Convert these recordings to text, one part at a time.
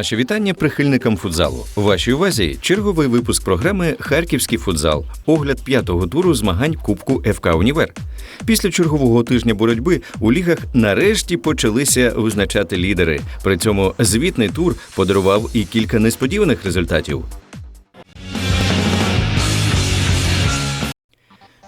Наші вітання прихильникам футзалу. Вашій увазі черговий випуск програми Харківський футзал. Огляд п'ятого туру змагань Кубку ФК Універ. Після чергового тижня боротьби у лігах нарешті почалися визначати лідери. При цьому звітний тур подарував і кілька несподіваних результатів.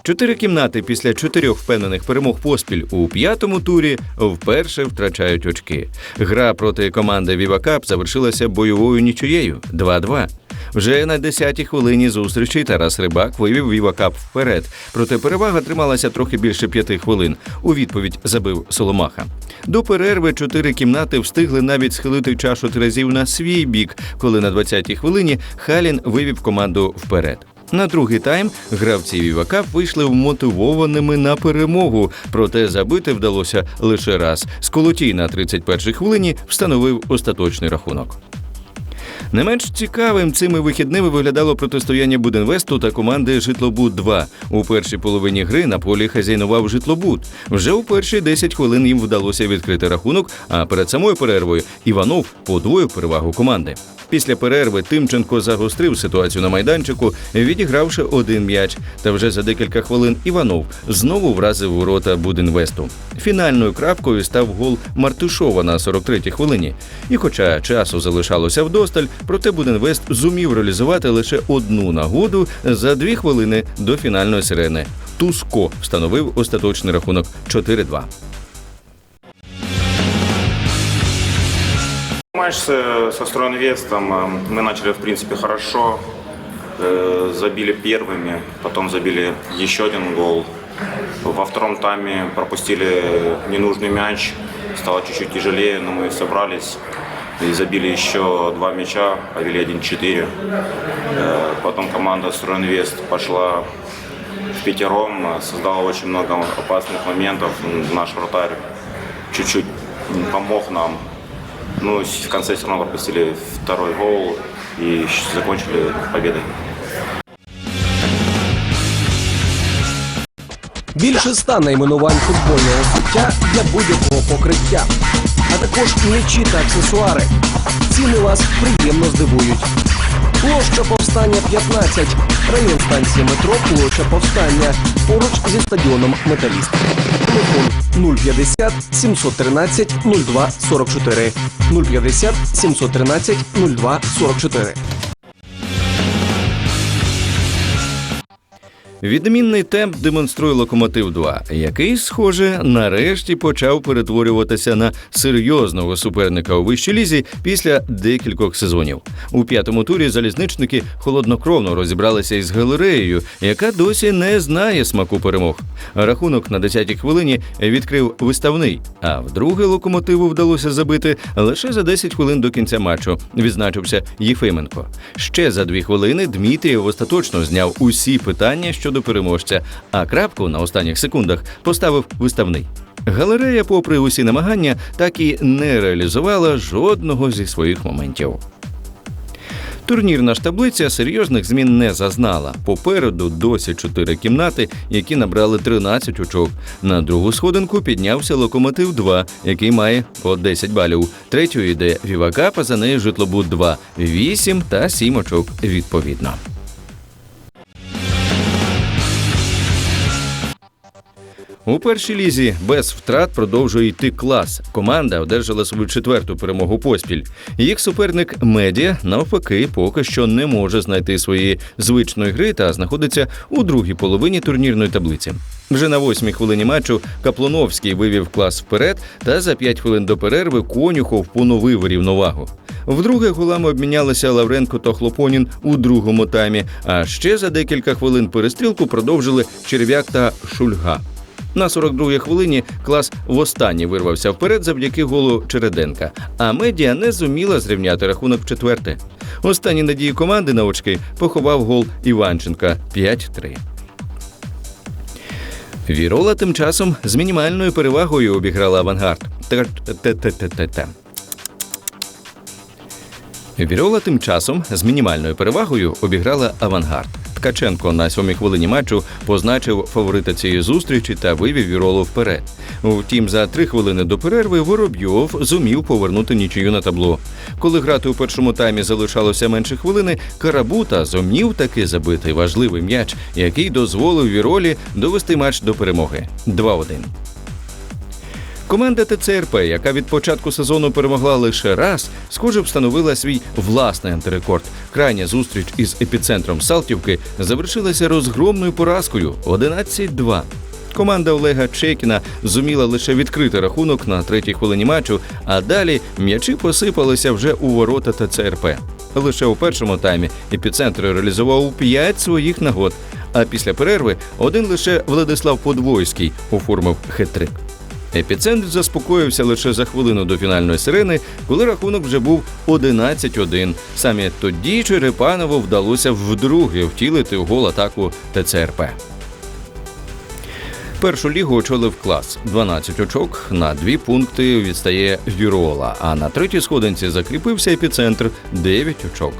Чотири кімнати після чотирьох впевнених перемог поспіль у п'ятому турі вперше втрачають очки. Гра проти команди Cup завершилася бойовою нічиєю 2-2. Вже на 10-й хвилині зустрічі Тарас Рибак вивів Cup вперед. Проте перевага трималася трохи більше п'яти хвилин. У відповідь забив Соломаха. До перерви чотири кімнати встигли навіть схилити чашу терезів на свій бік, коли на 20-й хвилині Халін вивів команду вперед. На другий тайм гравці Вівака вийшли вмотивованими на перемогу, проте забити вдалося лише раз. Сколотій на 31-й хвилині встановив остаточний рахунок. Не менш цікавим цими вихідними виглядало протистояння Буденвесту та команди Житлобуд 2 У першій половині гри на полі хазяйнував Житлобуд. Вже у перші 10 хвилин їм вдалося відкрити рахунок, а перед самою перервою Іванов подвоїв перевагу команди. Після перерви Тимченко загострив ситуацію на майданчику, відігравши один м'яч. Та вже за декілька хвилин Іванов знову вразив ворота Будинвесту. Фінальною крапкою став гол Мартишова на 43-й хвилині. І хоча часу залишалося вдосталь, проте Будинвест зумів реалізувати лише одну нагоду за дві хвилини до фінальної сирени. Туско встановив остаточний рахунок 4-2. Матч с- со Стройинвестом э, мы начали, в принципе, хорошо. Э, Забили первыми, потом забили еще один гол. Во втором тайме пропустили ненужный мяч. Стало чуть-чуть тяжелее, но мы собрались и забили еще два мяча, повели 1-4. Э, Потом команда Стройинвест пошла в пятером, э, создала очень много опасных моментов. М, Наш вратарь чуть-чуть м, помог нам. Ну, в конце все равно пропустили второй гол и щ- закончили победой. Більше ста найменувань футбольного взуття для будь-якого покриття, а також мечі та аксесуари. Ціни вас приємно здивують. Площа повстання 15, район станції метро, площа повстання, поруч зі стадіоном Металіст. Телефон 050 713 02 44 050 713 02 44. Відмінний темп демонструє локомотив 2 який, схоже, нарешті почав перетворюватися на серйозного суперника у вищій лізі після декількох сезонів. У п'ятому турі залізничники холоднокровно розібралися із галереєю, яка досі не знає смаку перемог. Рахунок на 10-й хвилині відкрив виставний, а вдруге локомотиву вдалося забити лише за 10 хвилин до кінця матчу. Відзначився Єфименко. Ще за дві хвилини Дмитрієв остаточно зняв усі питання щодо переможця, а крапку на останніх секундах поставив виставний. Галерея, попри усі намагання, так і не реалізувала жодного зі своїх моментів. Турнірна ж таблиця серйозних змін не зазнала. Попереду досі чотири кімнати, які набрали 13 очок. На другу сходинку піднявся локомотив 2, який має по 10 балів. Третьою йде Вівакап, а за нею житлобуд 2, 8 та 7 очок відповідно. У першій лізі без втрат продовжує йти клас. Команда одержала свою четверту перемогу поспіль. Їх суперник медіа навпаки поки що не може знайти своєї звичної гри та знаходиться у другій половині турнірної таблиці. Вже на восьмій хвилині матчу Каплуновський вивів клас вперед, та за п'ять хвилин до перерви Конюхов поновив рівновагу. Вдруге голами обмінялися Лавренко та Хлопонін у другому таймі. А ще за декілька хвилин перестрілку продовжили Черв'як та Шульга. На 42-й хвилині клас востаннє вирвався вперед завдяки голу Череденка, а медіа не зуміла зрівняти рахунок в четверте. Останні надії команди на очки поховав гол Іванченка 5-3. Вірола тим часом з мінімальною перевагою обіграла авангард. Те-те-те-те-те. Вірола тим часом з мінімальною перевагою обіграла авангард. Ткаченко на сьомій хвилині матчу позначив фаворита цієї зустрічі та вивів Віролу вперед. Втім, за три хвилини до перерви Воробйов зумів повернути нічию на табло. Коли грати у першому таймі залишалося менше хвилини, Карабута зумів таки забити важливий м'яч, який дозволив Віролі довести матч до перемоги 2-1. Команда ТЦРП, яка від початку сезону перемогла лише раз, схоже, встановила свій власний антирекорд. Крайня зустріч із епіцентром Салтівки завершилася розгромною поразкою 11-2. Команда Олега Чекіна зуміла лише відкрити рахунок на третій хвилині матчу, а далі м'ячі посипалися вже у ворота ТЦРП. Лише у першому таймі епіцентр реалізував 5 своїх нагод, а після перерви один лише Владислав Подвойський оформив хет-трик. Епіцентр заспокоївся лише за хвилину до фінальної сирени, коли рахунок вже був 11-1. Саме тоді Черепанову вдалося вдруге втілити в гол атаку ТЦРП. Першу лігу очолив клас 12 очок на дві пункти відстає Вірола. А на третій сходинці закріпився епіцентр 9 очок.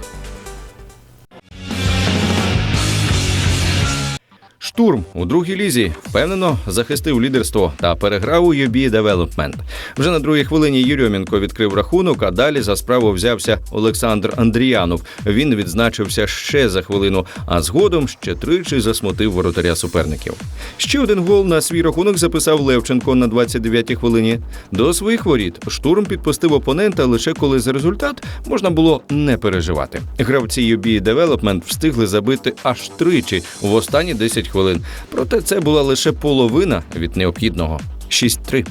Штурм у другій лізі впевнено захистив лідерство та переграв у UB Development. Вже на другій хвилині Єрьомінко відкрив рахунок, а далі за справу взявся Олександр Андріянов. Він відзначився ще за хвилину, а згодом ще тричі засмутив воротаря суперників. Ще один гол на свій рахунок записав Левченко на 29-й хвилині. До своїх воріт штурм підпустив опонента лише коли за результат можна було не переживати. Гравці UB Development встигли забити аж тричі в останні 10 хвилин. Проте це була лише половина від необхідного 6-3.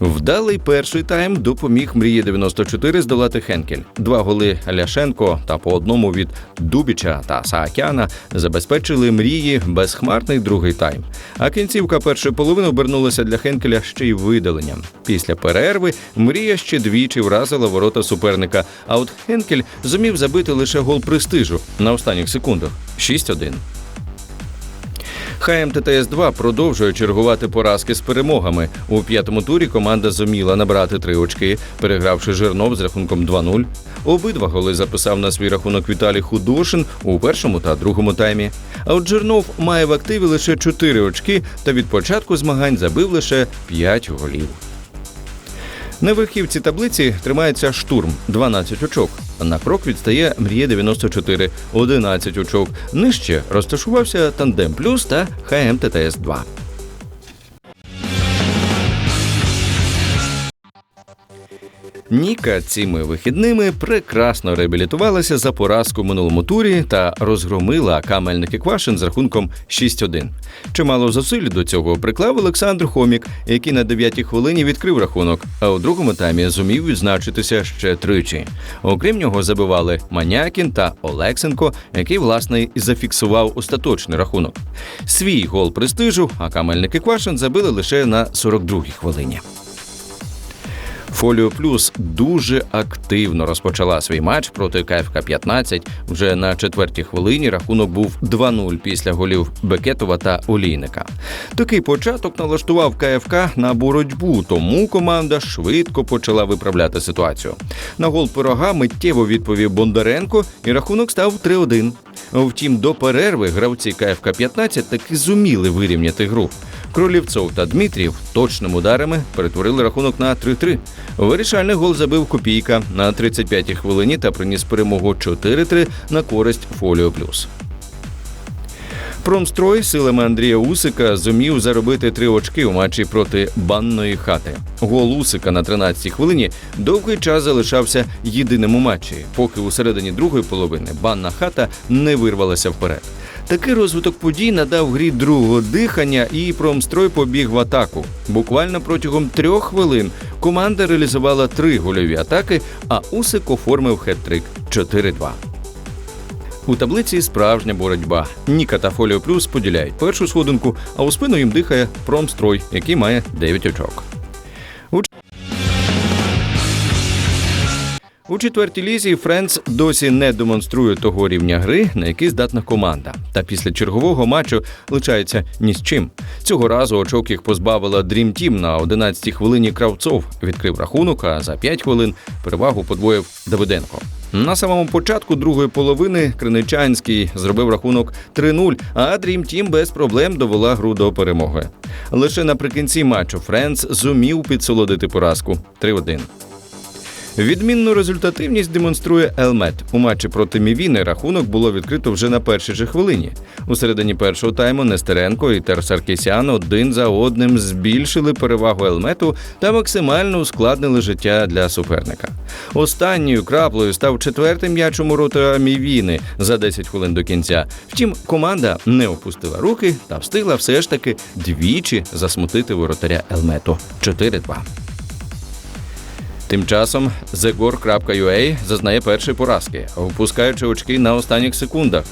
Вдалий перший тайм допоміг мрії 94 здолати Хенкель. Два голи Ляшенко та по одному від Дубіча та Саакяна забезпечили мрії безхмарний другий тайм. А кінцівка першої половини обернулася для Хенкеля ще й видаленням. Після перерви мрія ще двічі вразила ворота суперника. А от Хенкель зумів забити лише гол престижу на останніх секундах 6-1. ХМТТС-2 продовжує чергувати поразки з перемогами. У п'ятому турі команда зуміла набрати три очки, перегравши Жирнов з рахунком 2-0. Обидва голи записав на свій рахунок Віталій Худошин у першому та другому таймі. А от Жирнов має в активі лише 4 очки та від початку змагань забив лише 5 голів. На верхівці таблиці тримається штурм 12 очок. На крок відстає Мріє 94 11 очок. Нижче розташувався Тандем Плюс та ХМТТС 2. Ніка цими вихідними прекрасно реабілітувалася за поразку в минулому турі та розгромила камельники Квашин з рахунком 6-1. Чимало зусиль до цього приклав Олександр Хомік, який на 9-й хвилині відкрив рахунок, а у другому таймі зумів відзначитися ще тричі. Окрім нього, забивали Манякін та Олексенко, який власне і зафіксував остаточний рахунок. Свій гол престижу, а камельники Квашин забили лише на 42-й хвилині. Фоліо Плюс дуже активно розпочала свій матч проти КФК 15. Вже на четвертій хвилині рахунок був 2-0 після голів Бекетова та Олійника. Такий початок налаштував КФК на боротьбу, тому команда швидко почала виправляти ситуацію. На гол пирога миттєво відповів Бондаренко, і рахунок став 3-1. Втім, до перерви гравці КФК 15 таки зуміли вирівняти гру. Кролівцов та Дмитрів точними ударами перетворили рахунок на 3-3. Вирішальний гол забив Копійка на 35-й хвилині та приніс перемогу 4-3 на користь Фоліо Плюс. Промстрой силами Андрія Усика зумів заробити три очки у матчі проти банної хати. Гол Усика на 13-й хвилині довгий час залишався єдиним у матчі, поки у середині другої половини банна хата не вирвалася вперед. Такий розвиток подій надав грі другого дихання, і промстрой побіг в атаку. Буквально протягом трьох хвилин команда реалізувала три гольові атаки, а Усик оформив хет-трик 4-2. У таблиці справжня боротьба. Ніка та Фоліо Плюс поділяють першу сходинку, а у спину їм дихає Промстрой, який має 9 очок. У, четвертій лізі Френц досі не демонструє того рівня гри, на який здатна команда. Та після чергового матчу лишається ні з чим. Цього разу очок їх позбавила Dream Team на 11-й хвилині Кравцов. Відкрив рахунок, а за 5 хвилин перевагу подвоїв Давиденко. На самому початку другої половини Криничанський зробив рахунок 3-0, а Dream Team без проблем довела гру до перемоги. Лише наприкінці матчу Френц зумів підсолодити поразку 3-1. Відмінну результативність демонструє Елмет. У матчі проти Мівіни рахунок було відкрито вже на першій же хвилині. У середині першого тайму Нестеренко і Терсаркісян один за одним збільшили перевагу Елмету та максимально ускладнили життя для суперника. Останньою краплею став четвертий м'яч у ворота Мівіни за 10 хвилин до кінця. Втім, команда не опустила руки та встигла все ж таки двічі засмутити воротаря Елмету 4-2. Тим часом Zegor.ua зазнає першої поразки, впускаючи очки на останніх секундах.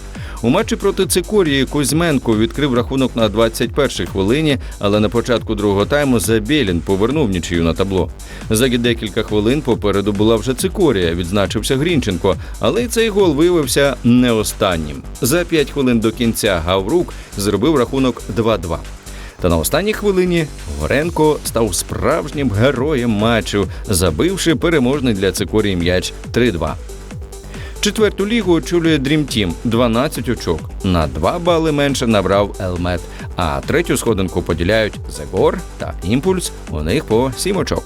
У матчі проти Цикорії Кузьменко відкрив рахунок на 21-й хвилині, але на початку другого тайму Забєлін повернув нічию на табло. За декілька хвилин попереду була вже Цикорія, відзначився Грінченко, але й цей гол виявився не останнім. За 5 хвилин до кінця Гаврук зробив рахунок 2-2. Та на останній хвилині Горенко став справжнім героєм матчу, забивши переможний для Цикорії м'яч 3-2. Четверту лігу очолює Team – 12 очок. На 2 бали менше набрав Елмет, а третю сходинку поділяють Зегор та Імпульс. У них по 7 очок.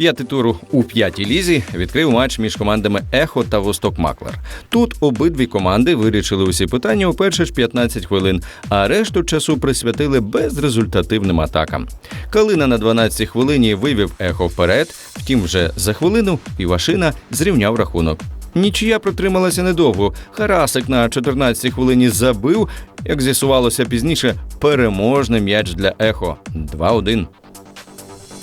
П'ятий тур у п'ятій лізі відкрив матч між командами Ехо та Восток Маклер. Тут обидві команди вирішили усі питання у перші ж 15 хвилин, а решту часу присвятили безрезультативним атакам. Калина на 12-й хвилині вивів ехо вперед. Втім, вже за хвилину Івашина зрівняв рахунок. Нічия протрималася недовго. Харасик на 14-й хвилині забив, як з'ясувалося пізніше, переможний м'яч для ехо 2-1.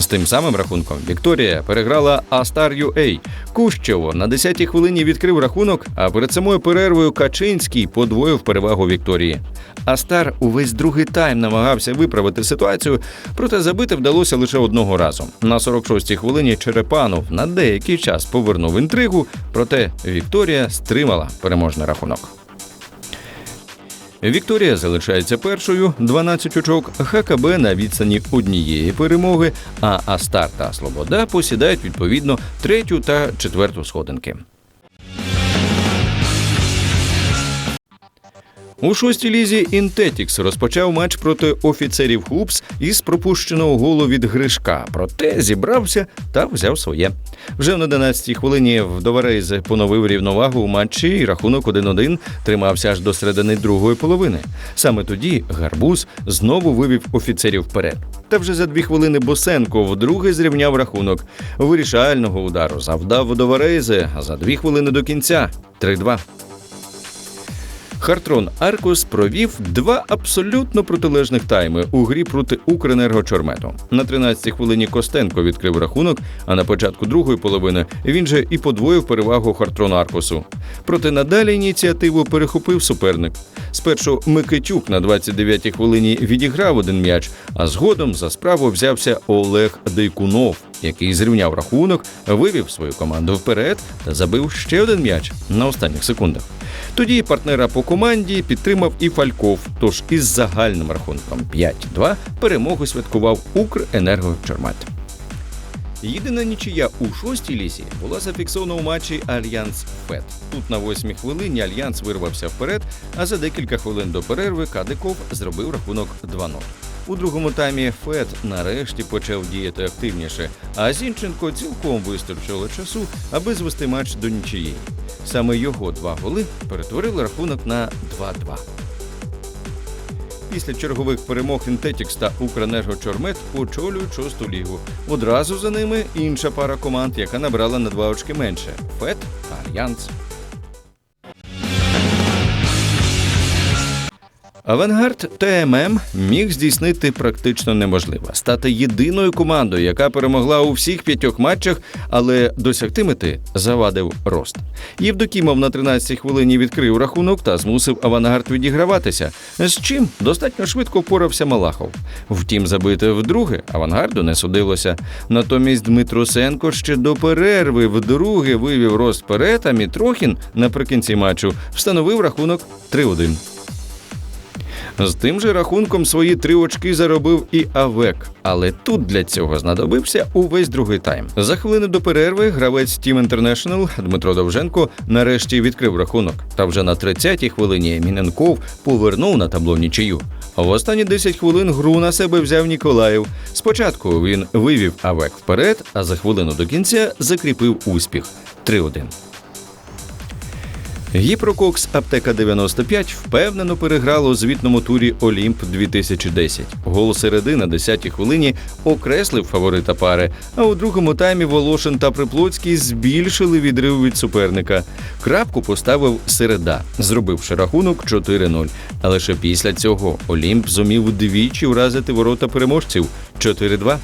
З тим самим рахунком Вікторія переграла Астар UA. Кущево на 10-й хвилині відкрив рахунок, а перед самою перервою Качинський подвоїв перевагу Вікторії. Астар увесь другий тайм намагався виправити ситуацію, проте забити вдалося лише одного разу. На 46-й хвилині Черепанов на деякий час повернув інтригу, проте Вікторія стримала переможний рахунок. Вікторія залишається першою, 12 очок, ХКБ на відстані однієї перемоги, а Астар та Слобода посідають відповідно третю та четверту сходинки. У шостій лізі Інтетікс розпочав матч проти офіцерів Хупс із пропущеного голу від Гришка, проте зібрався та взяв своє. Вже на 11-й хвилині Вдоварейз поновив рівновагу у матчі і рахунок 1-1 тримався аж до середини другої половини. Саме тоді Гарбуз знову вивів офіцерів вперед. Та вже за дві хвилини Босенко вдруге зрівняв рахунок. Вирішального удару завдав Вдоварейзе за дві хвилини до кінця 3-2. Хартрон Аркус провів два абсолютно протилежних тайми у грі проти Укренергочормету. На 13-й хвилині Костенко відкрив рахунок, а на початку другої половини він же і подвоїв перевагу Хартрон Аркусу. Проте надалі ініціативу перехопив суперник. Спершу Микитюк на 29-й хвилині відіграв один м'яч, а згодом за справу взявся Олег Дейкунов, який зрівняв рахунок, вивів свою команду вперед та забив ще один м'яч на останніх секундах. Тоді партнера по команді підтримав і Фальков. Тож із загальним рахунком 5-2 перемогу святкував Укренергочормат. Єдина нічия у шостій лісі була зафіксована у матчі Альянс Фет. Тут на восьмій хвилині Альянс вирвався вперед, а за декілька хвилин до перерви Кадиков зробив рахунок 2-0. У другому таймі Фет нарешті почав діяти активніше, а Зінченко цілком вистачило часу, аби звести матч до нічиєї. Саме його два голи перетворили рахунок на 2-2. Після чергових перемог Інтетікс та Укренергочормет очолюють шосту лігу. Одразу за ними інша пара команд, яка набрала на два очки менше ФЕТ та Альянс. Авангард ТММ міг здійснити практично неможливе стати єдиною командою, яка перемогла у всіх п'ятьох матчах, але досягти мети завадив рост. Євдокімов на 13-й хвилині відкрив рахунок та змусив авангард відіграватися. З чим достатньо швидко впорався Малахов. Втім, забити вдруге авангарду не судилося. Натомість Дмитросенко ще до перерви вдруге вивів рост вперед, а Мітрохін наприкінці матчу встановив рахунок 3-1. З тим же рахунком свої три очки заробив і Авек, але тут для цього знадобився увесь другий тайм. За хвилину до перерви гравець Team International Дмитро Довженко нарешті відкрив рахунок. Та вже на 30-й хвилині Міненков повернув на табло нічию. В останні 10 хвилин гру на себе взяв Ніколаєв. Спочатку він вивів Авек вперед, а за хвилину до кінця закріпив успіх 3-1. Гіпрококс Аптека 95 впевнено переграло у звітному турі Олімп 2010. Гол середи на 10-й хвилині окреслив фаворита пари. А у другому таймі Волошин та Приплоцький збільшили відрив від суперника. Крапку поставив середа, зробивши рахунок 4-0. А лише після цього Олімп зумів двічі вразити ворота переможців 4-2.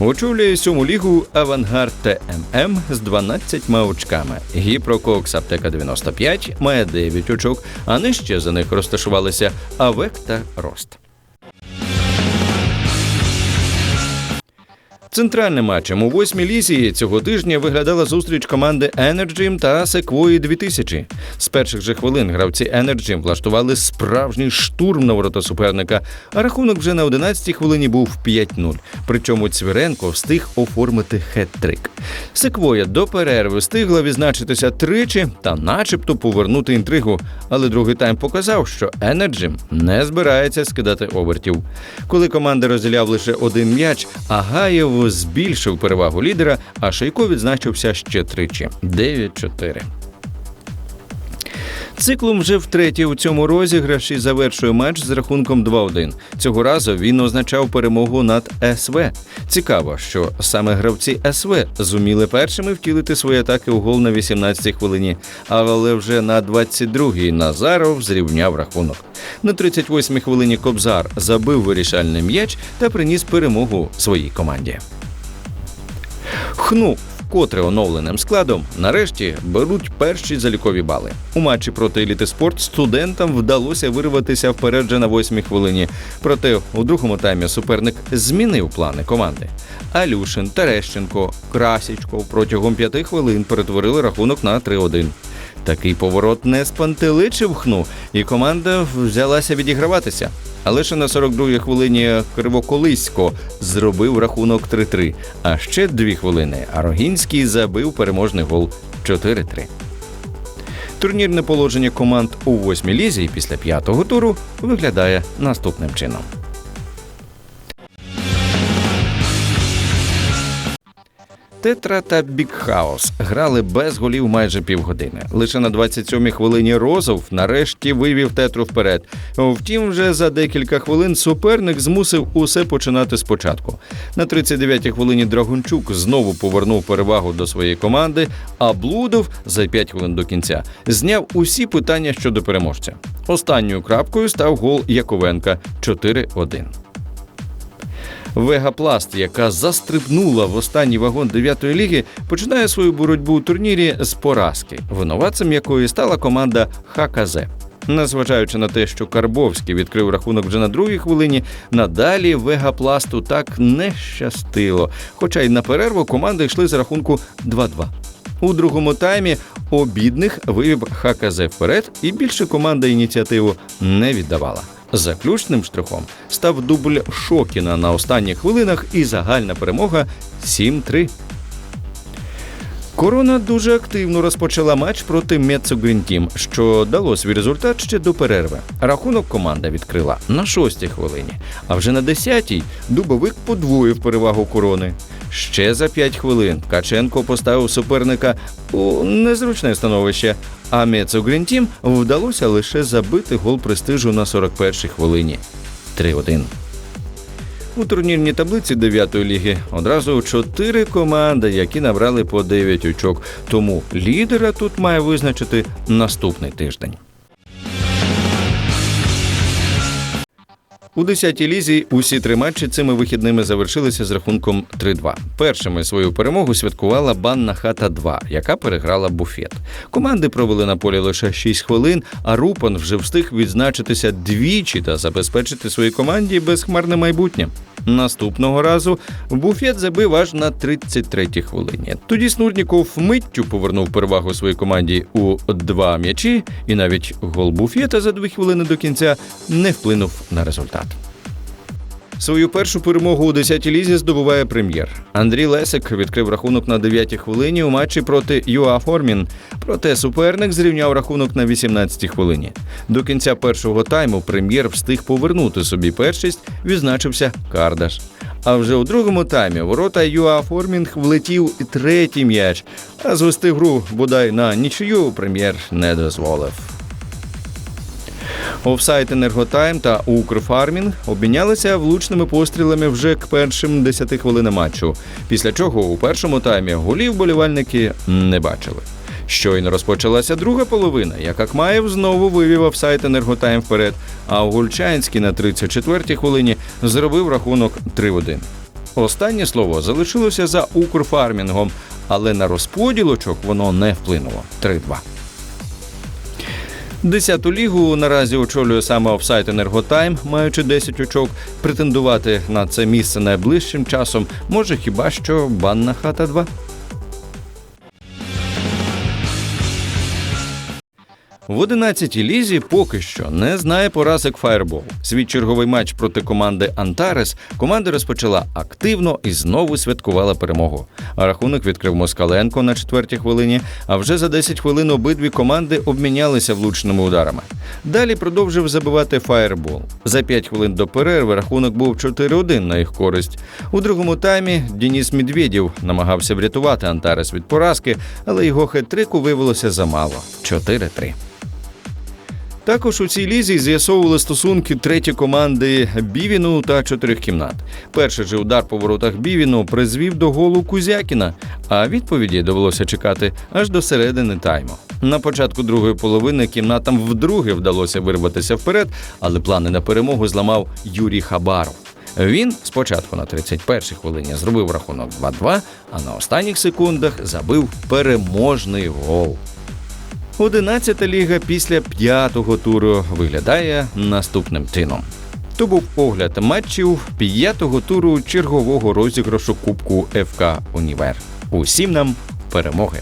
Очолює сьому лігу Авангард ТММ з 12 очками. Гіпрококс Аптека 95 має 9 очок, а нижче за них розташувалися Авек та Рост. Центральним матчем у восьмій лізі цього тижня виглядала зустріч команди Energy та Sequoia 2000. З перших же хвилин гравці Energy влаштували справжній штурм на ворота суперника, а рахунок вже на 11-й хвилині був 5-0. Причому Цвіренко встиг оформити хет-трик. Секвоя до перерви встигла відзначитися тричі та начебто повернути інтригу. Але другий тайм показав, що Energy не збирається скидати обертів. Коли команда розділяв лише один м'яч, Збільшив перевагу лідера, а Шейко відзначився ще тричі 9-4. Циклом вже втретє у цьому розіграші завершує матч з рахунком 2-1. Цього разу він означав перемогу над СВ. Цікаво, що саме гравці СВ зуміли першими втілити свої атаки у гол на 18-й хвилині, але вже на 22-й Назаров зрівняв рахунок. На 38-й хвилині Кобзар забив вирішальний м'яч та приніс перемогу своїй команді. Хну вкотре оновленим складом нарешті беруть перші залікові бали. У матчі проти еліти спорт студентам вдалося вирватися вперед вже на восьмій хвилині. Проте у другому таймі суперник змінив плани команди. Алюшин, Терещенко, Красічко протягом п'яти хвилин перетворили рахунок на 3-1. Такий поворот не спантеличив хну, і команда взялася відіграватися. А лише на 42-й хвилині Кривоколисько зробив рахунок 3-3. А ще дві хвилини Арогінський забив переможний гол 4-3. Турнірне положення команд у восьмій лізі після п'ятого туру виглядає наступним чином. Тетра та Бікхаус грали без голів майже півгодини. Лише на 27-й хвилині Розов нарешті вивів тетру вперед. Втім, вже за декілька хвилин суперник змусив усе починати спочатку. На 39-й хвилині Драгунчук знову повернув перевагу до своєї команди, а Блудов за 5 хвилин до кінця зняв усі питання щодо переможця. Останньою крапкою став гол Яковенка 4-1. Вегапласт, яка застрибнула в останній вагон 9-ї ліги, починає свою боротьбу у турнірі з поразки, винуватцем якої стала команда ХКЗ. Незважаючи на те, що Карбовський відкрив рахунок вже на другій хвилині, надалі Вегапласту так не щастило. Хоча й на перерву команди йшли з рахунку 2-2. У другому таймі обідних вивів ХКЗ вперед, і більше команда ініціативу не віддавала. Заключним штрихом став дубль Шокіна на останніх хвилинах і загальна перемога 7-3. Корона дуже активно розпочала матч проти Мецо Грінтім, що дало свій результат ще до перерви. Рахунок команда відкрила на шостій хвилині, а вже на десятій дубовик подвоїв перевагу корони. Ще за 5 хвилин Ткаченко поставив суперника у незручне становище, а Мецо Грінтім вдалося лише забити гол престижу на 41-й хвилині 3-1. У турнірній таблиці 9-ї ліги одразу чотири команди, які набрали по 9 очок. Тому лідера тут має визначити наступний тиждень. У 10-й лізі усі три матчі цими вихідними завершилися з рахунком 3-2. Першими свою перемогу святкувала банна хата 2, яка переграла буфет. Команди провели на полі лише 6 хвилин, а Рупан вже встиг відзначитися двічі та забезпечити своїй команді безхмарне майбутнє. Наступного разу буфет забив аж на 33-й хвилині. Тоді Снурніков миттю повернув перевагу своїй команді у два м'ячі, і навіть гол буфета за дві хвилини до кінця не вплинув на результат. Свою першу перемогу у 10-й лізі здобуває прем'єр. Андрій Лесик відкрив рахунок на 9-й хвилині у матчі проти ЮА Формін. Проте суперник зрівняв рахунок на 18-й хвилині. До кінця першого тайму прем'єр встиг повернути собі першість, відзначився Кардаш. А вже у другому таймі ворота ЮА Формінг влетів і третій м'яч, а звести гру бодай на нічию прем'єр не дозволив. Офсайт Енерготайм та Укрфармінг обмінялися влучними пострілами вже к першим 10 хвилинам матчу. Після чого у першому таймі голів болівальники не бачили. Щойно розпочалася друга половина, як Акмаєв знову вивів офсайт Енерготайм вперед, а Гульчанський на 34-й хвилині зробив рахунок 3-1. Останнє слово залишилося за Укрфармінгом, але на розподіл очок воно не вплинуло 3-2. Десяту лігу наразі очолює саме офсайт Енерготайм, маючи 10 очок. Претендувати на це місце найближчим часом може хіба що банна хата 2. В 11-й лізі поки що не знає поразок Фаєрбол. Свій черговий матч проти команди Антарес команда розпочала активно і знову святкувала перемогу. Рахунок відкрив Москаленко на четвертій хвилині. А вже за 10 хвилин обидві команди обмінялися влучними ударами. Далі продовжив забивати Фаєрбол. За 5 хвилин до перерви рахунок був 4-1 на їх користь. У другому таймі Дініс Медведєв намагався врятувати Антарес від поразки, але його хет-трику виявилося замало 4-3. Також у цій лізі з'ясовували стосунки треті команди Бівіну та чотирьох кімнат. Перший же удар по воротах Бівіну призвів до голу Кузякіна, а відповіді довелося чекати аж до середини тайму. На початку другої половини кімнатам вдруге вдалося вирватися вперед, але плани на перемогу зламав Юрій Хабаров. Він спочатку на 31-й хвилині зробив рахунок 2-2, а на останніх секундах забив переможний гол. Одинадцята ліга після п'ятого туру виглядає наступним чином. То був огляд матчів п'ятого туру чергового розіграшу Кубку ФК Універ. Усім нам перемоги!